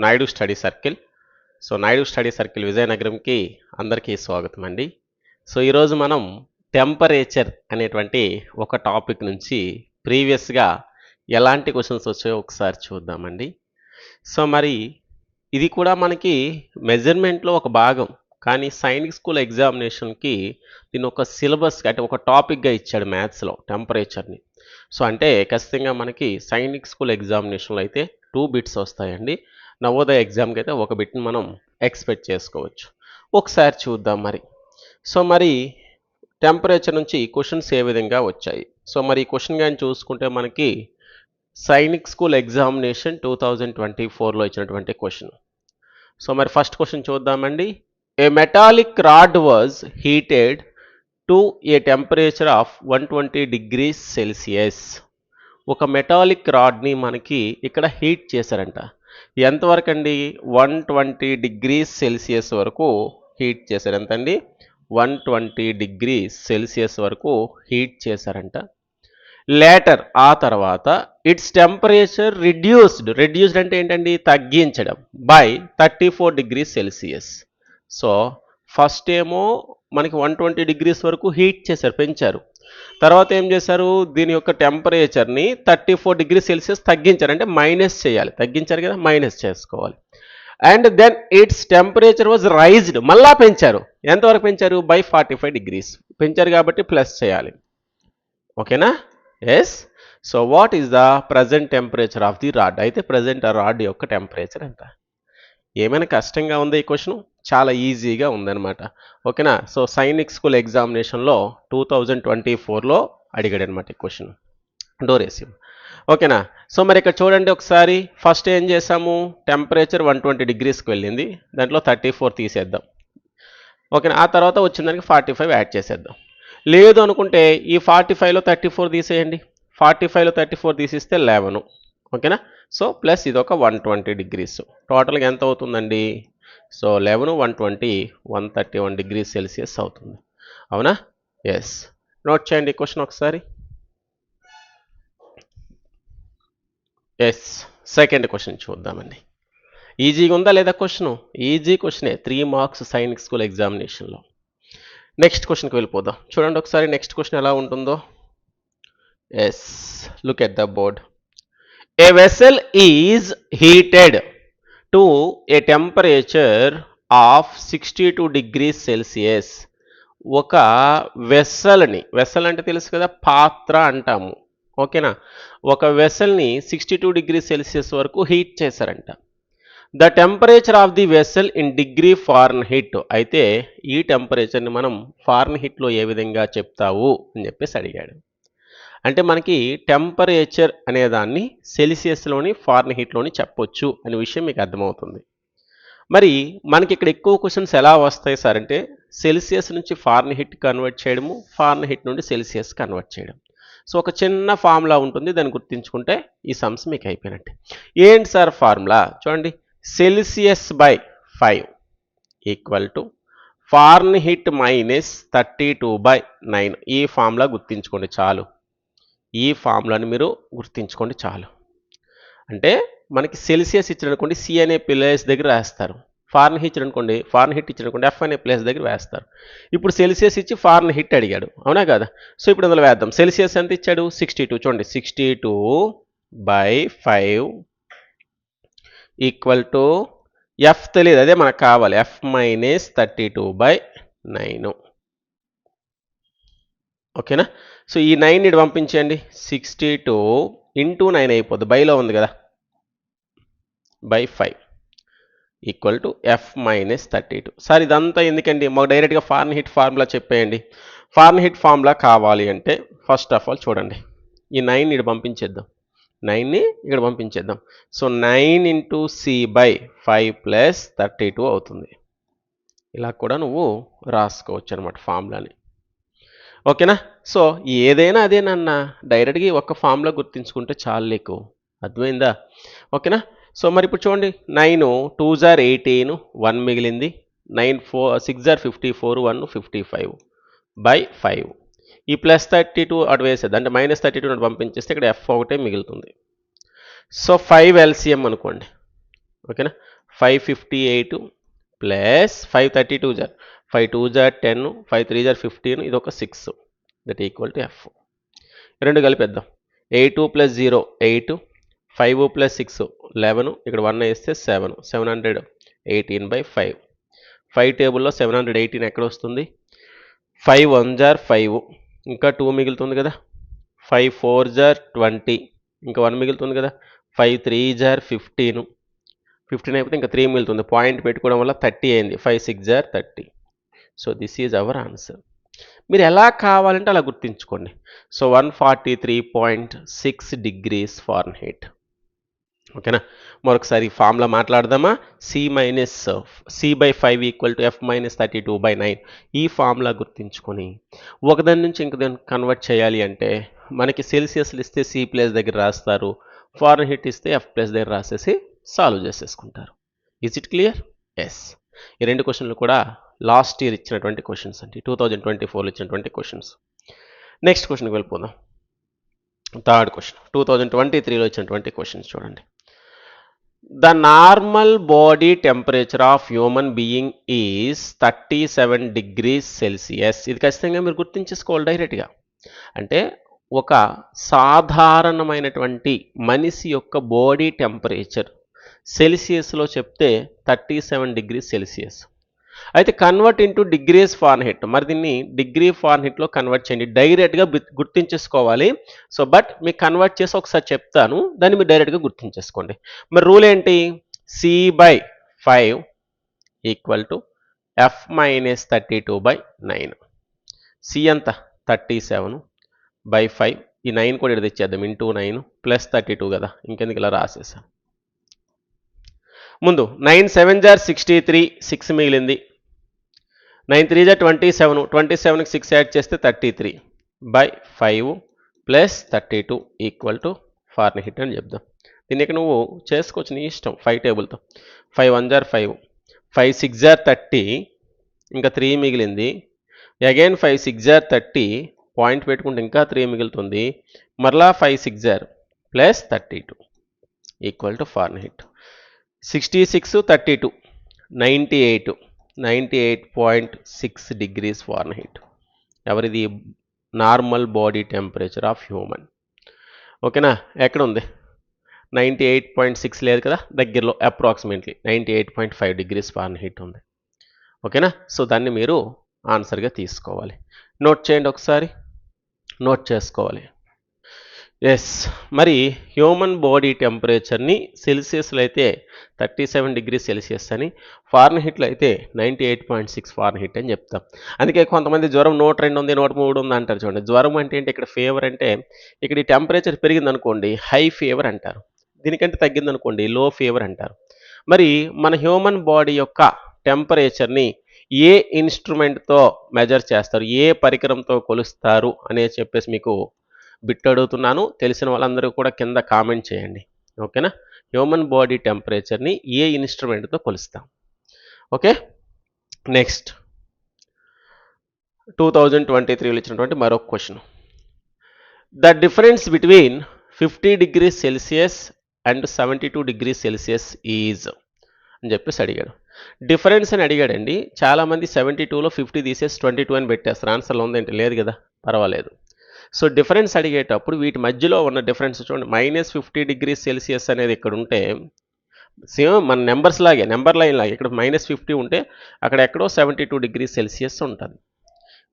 Naidu study circle. So Naidu study circle విజయనగరంకి అందరికీ స్వాగతం అండి. సో ఈరోజు మనం టెంపరేచర్ అనేటువంటి ఒక టాపిక్ నుంచి ప్రీవియస్గా ఎలాంటి క్వశ్చన్స్ వచ్చాయో ఒకసారి చూద్దామండి. సో మరి ఇది కూడా మనకి మెజర్మెంట్లో ఒక భాగం. కానీ సైనిక్ స్కూల్ ఎగ్జామినేషన్కి దీని ఒక సిలబస్ అంటే ఒక టాపిక్గా ఇచ్చాడు మ్యాథ్స్లో టెంపరేచర్ని. సో అంటే ఖచ్చితంగా మనకి సైనిక్ స్కూల్ ఎగ్జామినేషన్లో అయితే టూ బిట్స్ వస్తాయండి. నవోదయ ఎగ్జామ్కి అయితే ఒక బిట్ని మనం ఎక్స్పెక్ట్ చేసుకోవచ్చు. ఒకసారి చూద్దాం మరి. సో మరి టెంపరేచర్ నుంచి క్వశ్చన్స్ ఏ విధంగా వచ్చాయి? సో మరి ఈ క్వశ్చన్ కానీ చూసుకుంటే మనకి Sainik school examination two thousand twenty ఫోర్లో ఇచ్చినటువంటి క్వశ్చన్. సో మరి ఫస్ట్ క్వశ్చన్ చూద్దామండి. A metallic rod was heated to a temperature of one twenty degrees Celsius ఒక మెటాలిక్ రాడ్ని మనకి ఇక్కడ హీట్ చేశారంట. ఎంతవరకు అండి వన్ ట్వంటీ డిగ్రీస్ సెల్సియస్ వరకు హీట్ చేశారు. ఎంతండి? వన్ ట్వంటీ డిగ్రీ సెల్సియస్ వరకు హీట్ చేశారంట. లేటర్ ఆ తర్వాత ఇట్స్ టెంపరేచర్ రిడ్యూస్డ్ రిడ్యూస్డ్ అంటే ఏంటండి? తగ్గించడం. By thirty four degree Celsius so first ఏమో మనకి వన్ ట్వంటీ డిగ్రీస్ వరకు హీట్ చేశారు పెంచారు. తర్వాత ఏం చేశారు? దీని యొక్క టెంపరేచర్ని థర్టీ ఫోర్ డిగ్రీ సెల్సియస్ తగ్గించారు. అంటే మైనస్ చేయాలి. తగ్గించారు కదా మైనస్ చేసుకోవాలి. And then its temperature was raised మళ్ళా పెంచారు. ఎంతవరకు పెంచారు? బై ఫార్టీ ఫైవ్ డిగ్రీస్ పెంచారు కాబట్టి ప్లస్ చేయాలి. ఓకేనా? Yes so what is the present temperature of the rod అయితే ప్రజెంట్ ఆ రాడ్ యొక్క టెంపరేచర్ ఎంత? ఏమైనా కష్టంగా ఉంది ఈ క్వశ్చన్? చాలా ఈజీగా ఉందన్నమాట. ఓకేనా? సో సైనిక్ స్కూల్ ఎగ్జామినేషన్లో టూ థౌజండ్ ట్వంటీ ఫోర్లో అడిగాడు అనమాట ఈ క్వశ్చన్. డోరేసియం ఓకేనా? సో మరి ఇక్కడ చూడండి ఒకసారి. ఫస్ట్ ఏం చేసాము టెంపరేచర్ వన్ ట్వంటీ డిగ్రీస్కి వెళ్ళింది. దాంట్లో థర్టీ ఫోర్ తీసేద్దాం. ఓకేనా? ఆ తర్వాత వచ్చిన దానికి ఫార్టీ ఫైవ్ యాడ్ చేసేద్దాం. లేదు అనుకుంటే ఈ ఫార్టీ ఫైవ్లో థర్టీ ఫోర్ తీసేయండి. ఫార్టీ ఫైవ్లో థర్టీ ఫోర్ తీసిస్తే లెవెన్. ఓకేనా? సో ప్లస్ ఇది ఒక వన్ ట్వంటీ డిగ్రీస్. టోటల్గా ఎంత అవుతుందండి? So eleven one twenty one thirty one degree Celsius అవుతుంది. అవునా? ఎస్. నోట్ చేయండి క్వశ్చన్ ఒకసారి. ఎస్. సెకండ్ క్వశ్చన్ చూద్దామండి. ఈజీగా ఉందా లేదా క్వశ్చన్? ఈజీ క్వశ్చనే. త్రీ మార్క్స్ సైనిక్ స్కూల్ ఎగ్జామినేషన్లో. నెక్స్ట్ క్వశ్చన్కి వెళ్ళిపోదాం. చూడండి ఒకసారి నెక్స్ట్ క్వశ్చన్ ఎలా ఉంటుందో. Yes. Look at the board. A vessel is heated to a temperature of sixty two degrees Celsius ఒక వెస్సల్ని వెస్సల్ అంటే తెలుసు కదా పాత్ర అంటాము. ఓకేనా ఒక వెస్సల్ని సిక్స్టీ టూ డిగ్రీ సెల్సియస్ వరకు హీట్ చేశారంట. The temperature of the vessel in degree Fahrenheit అయితే ఈ టెంపరేచర్ని మనం ఫారెన్ హీట్లో ఏ విధంగా చెప్తావు అని చెప్పేసి అడిగాడు. అంటే మనకి టెంపరేచర్ అనే దాన్ని సెల్సియస్లోని ఫారెన్ హీట్లోని చెప్పొచ్చు అనే విషయం మీకు అర్థమవుతుంది. మరి మనకి ఇక్కడ ఎక్కువ క్వశ్చన్స్ ఎలా వస్తాయి సార్ అంటే సెల్సియస్ నుంచి ఫారెన్ హీట్ కన్వర్ట్ చేయడము ఫారెన్ హీట్ నుండి సెల్సియస్ కన్వర్ట్ చేయడం. సో ఒక చిన్న ఫార్ములా ఉంటుంది దాన్ని గుర్తుంచుకుంటే ఈ సమ్స్ మీకు అయిపోయినట్టు. ఏంటి సార్ ఫార్ములా? చూడండి. Celsius by five equal to Fahrenheit minus thirty two by nine. ఈ ఫార్ములా గుర్తించుకోండి చాలు. ఈ ఫార్ములాని మీరు గుర్తించుకోండి చాలు. అంటే మనకి సెల్సియస్ ఇచ్చిననుకోండి సి అనే ప్లేస్ దగ్గర వేస్తారు ఫారెన్ హిట్ అనుకోండి ఫారెన్ హిట్ ఇచ్చిననుకోండి ఎఫ్ అనే ప్లేస్ దగ్గర వేస్తారు. ఇప్పుడు సెల్సియస్ ఇచ్చి ఫారెన్ హిట్ అడిగాడు అవునా కదా? సో ఇప్పుడు అందులో వేద్దాం. సెల్సియస్ ఎంత ఇచ్చాడు? Sixty two. చూడండి sixty two by five equal to F తెలియదు అదే మనకు కావాలి. F minus thirty two by nine. ఓకేనా? సో ఈ నైన్ ఇటు పంపించేయండి. సిక్స్టీ టూ ఇంటూ నైన్ అయిపోద్ది. బైలో ఉంది కదా? By five equal to F minus thirty two. Sir ఇదంతా ఎందుకండి? మాకు డైరెక్ట్గా ఫార్న్ హిట్ ఫార్ములా చెప్పేయండి. ఫార్న్ హిట్ ఫార్ములా కావాలి అంటే ఫస్ట్ ఆఫ్ ఆల్ చూడండి. ఈ నైన్ ఇటు పంపించేద్దాం. నైన్ని ఇక్కడ పంపించేద్దాం. So nine into C by five plus thirty two అవుతుంది. ఇలా కూడా నువ్వు రాసుకోవచ్చు అనమాట ఫార్ములాని. ఓకేనా? సో ఏదైనా అదేనన్నా డైరెక్ట్గా ఒక ఫామ్లో గుర్తించుకుంటే చాలు నీకు. అర్థమైందా? ఓకేనా? సో మరి ఇప్పుడు చూడండి. నైన్ టూ జార్ ఎయిటీన్ వన్ మిగిలింది. Nine four six jar fifty four one fifty five by five. ఈ ప్లస్ థర్టీ టూ అటు వేసేది అంటే మైనస్ థర్టీ టూ అటు పంపించేస్తే ఇక్కడ ఎఫ్ ఒకటే మిగులుతుంది. సో ఫైవ్ ఎల్సిఎం అనుకోండి. ఓకేనా? Five fifty eight plus five thirty two jar. Five two జార్ టెన్ ఫైవ్ త్రీ జార్ ఫిఫ్టీన్ ఇది ఒక six. That equal to F. రెండు కలిపేద్దాం. Eight plus zero eight. Five plus six eleven. ఇక్కడ వన్ వేస్తే seven. Seven hundred eighteen by five. Five టేబుల్లో seven hundred eighteen ఎక్కడ వస్తుంది ఫైవ్ వన్ జార్ ఫైవ్. ఇంకా టూ మిగులుతుంది కదా? ఫైవ్ ఫోర్ జార్ ట్వంటీ. ఇంకా వన్ మిగులుతుంది కదా? ఫైవ్ త్రీ జార్ ఫిఫ్టీన్. ఫిఫ్టీన్ అయిపోతే ఇంకా త్రీ మిగులుతుంది. పాయింట్ పెట్టుకోవడం వల్ల థర్టీ అయింది. Five six jar thirty. So this is our answer మీరు ఎలా కావాలంటే అలా గుర్తుంచుకోండి. So one forty three point six degrees Fahrenheit ఓకేనా మరొకసారి ఫామ్లో మాట్లాడదామా? C minus C by five equal to F minus thirty two by nine ఈ ఫామ్లా గుర్తుంచుకొని ఒకదాని నుంచి ఇంకదాన్ని కన్వర్ట్ చేయాలి అంటే మనకి సెల్సియస్లు ఇస్తే సి ప్లేస్ దగ్గర రాస్తారు. ఫారెన్ హీట్ ఇస్తే ఎఫ్ ప్లేస్ దగ్గర రాసేసి సాల్వ్ చేసేసుకుంటారు. ఈజ్ ఇట్ క్లియర్ ఎస్ ఈ రెండు క్వశ్చన్లు కూడా లాస్ట్ ఇయర్ ఇచ్చినటువంటి క్వశ్చన్స్ అండి. టూ థౌజండ్ ట్వంటీ ఫోర్లో ఇచ్చినటువంటి క్వశ్చన్స్ నెక్స్ట్ క్వశ్చన్కి వెళ్ళిపోదాం. Third question two thousand twenty త్రీలో ఇచ్చినటువంటి క్వశ్చన్స్ చూడండి. The normal body temperature of human being is thirty seven degrees Celsius ఇది ఖచ్చితంగా మీరు గుర్తించేసుకోవాలి డైరెక్ట్గా. అంటే ఒక సాధారణమైనటువంటి మనిషి యొక్క బాడీ టెంపరేచర్ సెల్సియస్లో చెప్తే థర్టీ సెవెన్ డిగ్రీ సెల్సియస్ అయితే convert into degrees Fahrenheit మరి దీన్ని డిగ్రీ ఫార్న్ హిట్లో కన్వర్ట్ చేయండి. డైరెక్ట్గా గుర్తించేసుకోవాలి. సో బట్ మీకు కన్వర్ట్ చేసి ఒకసారి చెప్తాను. దాన్ని మీరు డైరెక్ట్గా గుర్తించేసుకోండి. మరి రూల్ ఏంటి? C by five equal to F minus thirty two by nine C అంత థర్టీ సెవెన్ బై ఫైవ్ ఈ నైన్ కూడా ఇక్కడ తెచ్చేద్దాం. Into nine plus thirty two కదా. ఇంకెందుకు ఇలా రాసేసాం? ముందు nine seven jar sixty three six మిగిలింది. Nine three jar twenty seven twenty సెవెన్కి సిక్స్ యాడ్ చేస్తే thirty three by five plus thirty two equal to Fahrenheit అని చెప్దాం. దీనికి నువ్వు చేసుకోవచ్చు నీ ఇష్టం ఫైవ్ టేబుల్తో. Five one jar five five six jar thirty ఇంకా త్రీ మిగిలింది. Again five six jar thirty point పెట్టుకుంటే ఇంకా త్రీ మిగులుతుంది. మరలా five six jar plus thirty two equal to Fahrenheit sixty six thirty two ninety eight ninety eight point six degrees Fahrenheit ఎవరిది? Normal body temperature of human. ఓకేనా? ఎక్కడ ఉంది ninety eight point six లేదు కదా? దగ్గరలో approximately ninety eight point five degrees Fahrenheit ఉంది. ఓకేనా? So దాన్ని మీరు ఆన్సర్గా తీసుకోవాలి. నోట్ చేయండి ఒకసారి. నోట్ చేసుకోవాలి. ఎస్ మరి హ్యూమన్ బాడీ టెంపరేచర్ని సెల్సియస్లో అయితే థర్టీ సెవెన్ డిగ్రీ సెల్సియస్ అని ఫారెన్ హిట్లో అయితే ninety eight point six Fahrenheit అని చెప్తాం. అందుకే కొంతమంది జ్వరం నూట రెండు ఉంది నూట మూడు ఉంది అంటారు చూడండి. జ్వరం అంటే ఏంటి? ఇక్కడ ఫీవర్ అంటే ఇక్కడ ఈ టెంపరేచర్ పెరిగిందనుకోండి హై ఫీవర్ అంటారు. దీనికంటే తగ్గిందనుకోండి లో ఫీవర్ అంటారు. మరి మన హ్యూమన్ బాడీ యొక్క టెంపరేచర్ని ఏ ఇన్స్ట్రుమెంట్తో మెజర్ చేస్తారు? ఏ పరికరంతో కొలుస్తారు? అనేది చెప్పేసి మీకు బిట్ అడుగుతున్నాను తెలిసిన వాళ్ళందరూ కూడా కింద కామెంట్ చేయండి. ఓకేనా? హ్యూమన్ బాడీ టెంపరేచర్ని ఏ ఇన్స్ట్రుమెంట్తో కొలుస్తాం? Okay? Next. Two thousand twenty త్రీలో ఇచ్చినటువంటి మరొక question. The difference between fifty degree Celsius and seventy two degree Celsius is అని చెప్పేసి అడిగాడు. డిఫరెన్స్ అని అడిగాడండి. చాలామంది సెవెంటీ టూలో ఫిఫ్టీ తీసేసి ట్వంటీ టూ అని పెట్టేస్తారు. ఆన్సర్లో ఉందేంటి? లేదు కదా? పర్వాలేదు. సో డిఫరెన్స్ అడిగేటప్పుడు వీటి మధ్యలో ఉన్న డిఫరెన్స్ చూడండి. మైనస్ ఫిఫ్టీ డిగ్రీ సెల్సియస్ అనేది ఇక్కడ ఉంటే సేమ్ మన నెంబర్స్ లాగే నెంబర్ లైన్ లాగే ఇక్కడ మైనస్ ఫిఫ్టీ ఉంటే అక్కడ ఎక్కడో సెవెంటీ టూ డిగ్రీ సెల్సియస్ ఉంటుంది.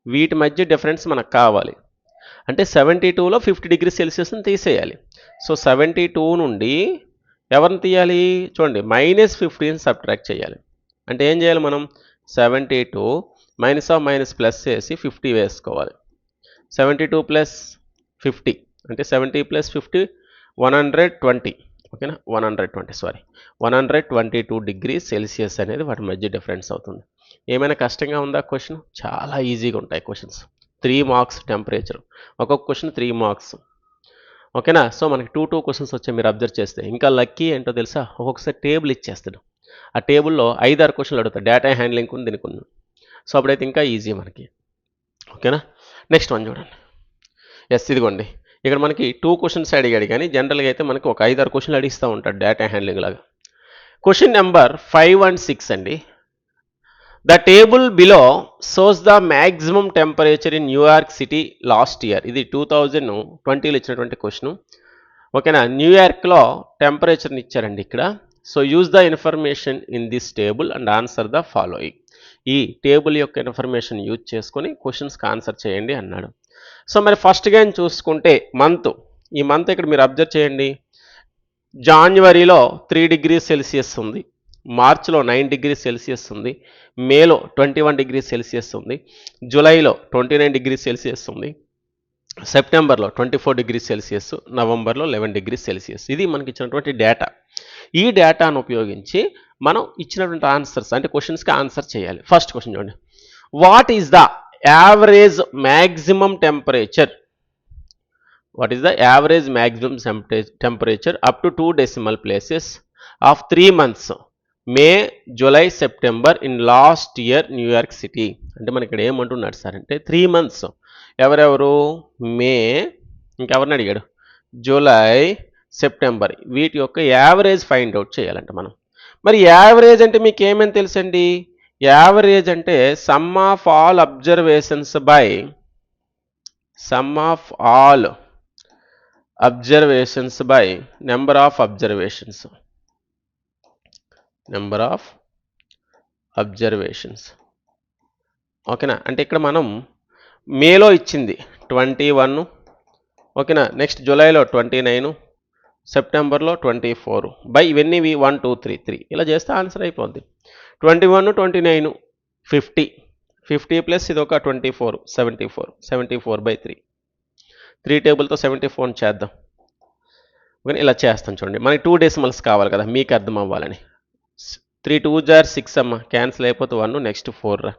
వీటి మధ్య డిఫరెన్స్ మనకు కావాలి. అంటే సెవెంటీ టూలో ఫిఫ్టీ డిగ్రీ సెల్సియస్ని తీసేయాలి. సో సెవెంటీ టూ నుండి ఎవరిని తీయాలి? చూడండి మైనస్ ఫిఫ్టీని సబ్ట్రాక్ట్ చేయాలి. అంటే ఏం చేయాలి మనం? Seventy two minus of minus plus చేసి ఫిఫ్టీ వేసుకోవాలి. Seventy two plus fifty. అంటే seventy plus fifty one hundred twenty. ఓకేనా? One hundred twenty sorry. One hundred twenty two degree Celsius అనేది వాటి మధ్య డిఫరెన్స్ అవుతుంది. ఏమైనా కష్టంగా ఉందా క్వశ్చన్? చాలా ఈజీగా ఉంటాయి క్వశ్చన్స్. Three marks temperature. ఒక్కొక్క క్వశ్చన్ త్రీ మార్క్స్. ఓకేనా? సో మనకి టూ టూ క్వశ్చన్స్ వచ్చాయి మీరు అబ్జర్వ్ చేస్తే. ఇంకా లక్కీ ఏంటో తెలుసా? ఒక్కొక్కసారి టేబుల్ ఇచ్చేస్తాడు. ఆ టేబుల్లో ఐదు ఆరు క్వశ్చన్లు అడుగుతాడు. డేటా హ్యాండ్లింగ్ ఉంది దీనికి ఉంది సో అప్పుడైతే ఇంకా ఈజీ మనకి. ఓకేనా? నెక్స్ట్ వన్ చూడండి. ఎస్ ఇదిగోండి. ఇక్కడ మనకి టూ క్వశ్చన్స్ అడిగాడు కానీ జనరల్గా అయితే మనకి ఒక ఐదారు క్వశ్చన్లు అడిగిస్తూ ఉంటాడు డేటా హ్యాండ్లింగ్ లాగా. Question number five and six అండి. The table below shows the maximum temperature in New York city last year ఇది టూ థౌజండ్ ట్వంటీలో ఇచ్చినటువంటి క్వశ్చన్ ఓకేనా? న్యూయార్క్లో టెంపరేచర్ని ఇచ్చారండి ఇక్కడ. So use the information in this table and answer the following ఈ టేబుల్ యొక్క ఇన్ఫర్మేషన్ యూజ్ చేసుకొని క్వశ్చన్స్కి ఆన్సర్ చేయండి అన్నాడు. సో మరి ఫస్ట్గా చూసుకుంటే మంత్. ఈ మంత్ ఇక్కడ మీరు అబ్జర్వ్ చేయండి. జాన్వరిలో త్రీ డిగ్రీ సెల్సియస్ ఉంది. మార్చ్లో నైన్ డిగ్రీ సెల్సియస్ ఉంది. మేలో ట్వంటీ వన్ డిగ్రీ సెల్సియస్ ఉంది. జూలైలో ట్వంటీ నైన్ డిగ్రీ సెల్సియస్ ఉంది. సెప్టెంబర్లో ట్వంటీ ఫోర్ డిగ్రీ సెల్సియస్ నవంబర్లో లెవెన్ డిగ్రీ సెల్సియస్. ఇది మనకి ఇచ్చినటువంటి డేటా. ఈ డేటాను ఉపయోగించి మనం ఇచ్చినటువంటి ఆన్సర్స్ అంటే క్వశ్చన్స్కి ఆన్సర్ చేయాలి. ఫస్ట్ క్వశ్చన్ చూడండి. What is the average maximum temperature what is the average maximum temperature up to two decimal places of three months May July September in last year New York city అంటే మనకి ఇక్కడ ఏమంటున్నాడు sir అంటే three months ఎవరెవరు? మే ఇంకెవరిని అడిగాడు? July September వీటి యొక్క యావరేజ్ ఫైండ్ అవుట్ చేయాలంట మనం. మరి యావరేజ్ అంటే మీకు ఏమని తెలుసండి? యావరేజ్ అంటే sum of all observations by sum of all observations by number of observations. Number of observations. ఓకేనా? అంటే ఇక్కడ మనం మేలో ఇచ్చింది ట్వంటీ వన్. ఓకేనా? నెక్స్ట్ జూలైలో ట్వంటీ నైన్. సెప్టెంబర్లో ట్వంటీ ఫోర్. బై ఇవన్నీవి వన్ టూ త్రీ త్రీ. ఇలా చేస్తే ఆన్సర్ అయిపోద్ది. Twenty one twenty nine fifty. Fifty plus ఇది ఒక twenty four seventy four. Seventy four by three. Three టేబుల్తో seventy four చేద్దాం. ఇలా చేస్తాం చూడండి. మనకి టూ డెసిమల్స్ కావాలి కదా మీకు అర్థం అవ్వాలని త్రీ టూ జార్ సిక్స్ అమ్మ. క్యాన్సిల్ అయిపోతే వన్ నెక్స్ట్ ఫోర్ రా.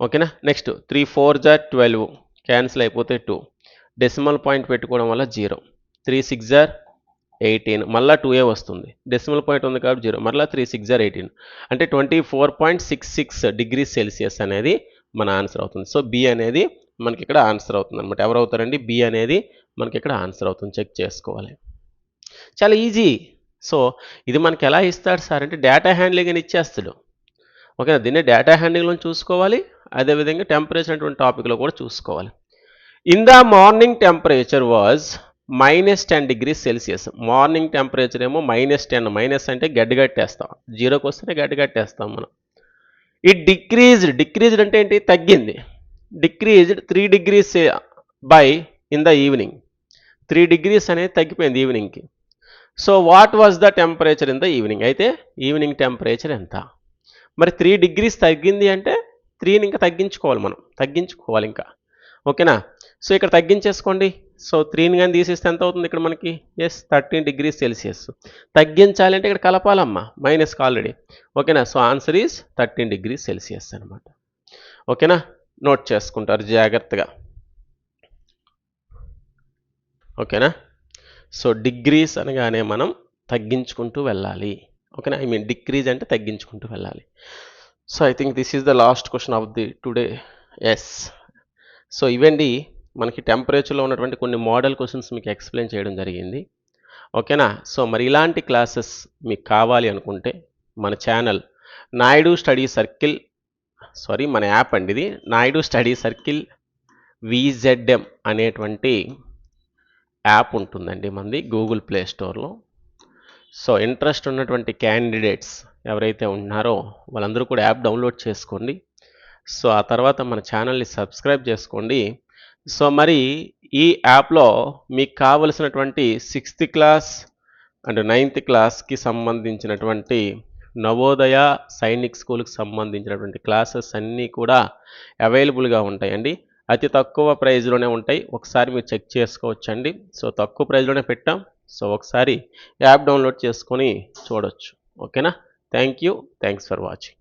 ఓకేనా? Next three four jar twelve. Cancel అయిపోతే టూ. డెసిమల్ పాయింట్ పెట్టుకోవడం వల్ల zero. Three six jar eighteen మళ్ళీ టూ ఏ వస్తుంది. డెసిమల్ పాయింట్ ఉంది కాబట్టి జీరో మళ్ళీ త్రీ సిక్స్ జార్ ఎయిటీన్ అంటే twenty four point six six degree Celsius అనేది మన ఆన్సర్ అవుతుంది. సో బి అనేది మనకి ఇక్కడ ఆన్సర్ అవుతుంది అనమాట ఎవరు అవుతారండి బి అనేది మనకి ఇక్కడ ఆన్సర్ అవుతుంది. చెక్ చేసుకోవాలి. చాలా ఈజీ సో ఇది మనకి ఎలా ఇస్తాడు సార్ అంటే డేటా హ్యాండ్లింగ్ అని ఇచ్చేస్తాడు. ఓకేనా దీన్ని డేటా హ్యాండ్లింగ్లో చూసుకోవాలి. అదేవిధంగా టెంపరేచర్ అటువంటి టాపిక్లో కూడా చూసుకోవాలి. In the morning temperature was minus ten degrees Celsius. Morning temperature ఏమో మైనస్ టెన్ మైనస్ అంటే గడ్డి కట్టేస్తాం. జీరోకి వస్తేనే గడ్డి కట్టేస్తాం మనం. ఇట్ డిక్రీజ్డ్ డిక్రీజ్డ్ అంటే ఏంటి? తగ్గింది. Decreased three degrees by in the evening. Three degrees అనేది తగ్గిపోయింది ఈవినింగ్కి. So what was the temperature in the evening? అయితే ఈవినింగ్ టెంపరేచర్ ఎంత? మరి త్రీ డిగ్రీస్ తగ్గింది అంటే త్రీని ఇంకా తగ్గించుకోవాలి మనం. తగ్గించుకోవాలి ఇంకా. ఓకేనా? సో ఇక్కడ తగ్గించేసుకోండి. సో త్రీని కానీ తీసేస్తే ఎంత అవుతుంది ఇక్కడ మనకి? ఎస్ థర్టీన్ డిగ్రీస్ సెల్సియస్ తగ్గించాలి అంటే ఇక్కడ కలపాలమ్మా. మైనస్ ఆల్రెడీ ఓకేనా? So answer is thirteen degrees Celsius అనమాట ఓకేనా? నోట్ చేసుకుంటారు జాగ్రత్తగా. ఓకేనా? సో డిగ్రీస్ అనగానే మనం తగ్గించుకుంటూ వెళ్ళాలి. ఓకేనా? ఐ మీన్ డిక్రీజ్ అంటే తగ్గించుకుంటూ వెళ్ళాలి. So I think this is the last question of the today's so ఇవండి మనకి టెంపరేచర్లో ఉన్నటువంటి కొన్ని మోడల్ క్వశ్చన్స్ మీకు ఎక్స్ప్లెయిన్ చేయడం జరిగింది. ఓకేనా సో మరి ఇలాంటి క్లాసెస్ మీకు కావాలి అనుకుంటే మన channel Naidu study circle sorry మన యాప్ అండి ఇది. నాయుడు స్టడీ సర్కిల్ విజెడ్ఎం అనేటువంటి యాప్ ఉంటుందండి మనది గూగుల్ ప్లే స్టోర్లో సో ఇంట్రెస్ట్ ఉన్నటువంటి క్యాండిడేట్స్ ఎవరైతే ఉన్నారో వాళ్ళందరూ కూడా యాప్ డౌన్లోడ్ చేసుకోండి. సో ఆ తర్వాత మన ఛానల్ని సబ్స్క్రైబ్ చేసుకోండి. సో మరి ఈ యాప్లో మీకు కావలసినటువంటి సిక్స్త్ క్లాస్ అండ్ నైన్త్ క్లాస్కి సంబంధించినటువంటి నవోదయ సైనిక్ స్కూల్కి సంబంధించినటువంటి క్లాసెస్ అన్నీ కూడా అవైలబుల్గా ఉంటాయండి. అతి తక్కువ ప్రైజ్లోనే ఉంటాయి. ఒకసారి మీరు చెక్ చేసుకోవచ్చండి. సో తక్కువ ప్రైజ్లోనే పెట్టాం. సో ఒకసారి యాప్ డౌన్లోడ్ చేసుకొని చూడొచ్చు. ఓకేనా? Thank you. Thanks for watching.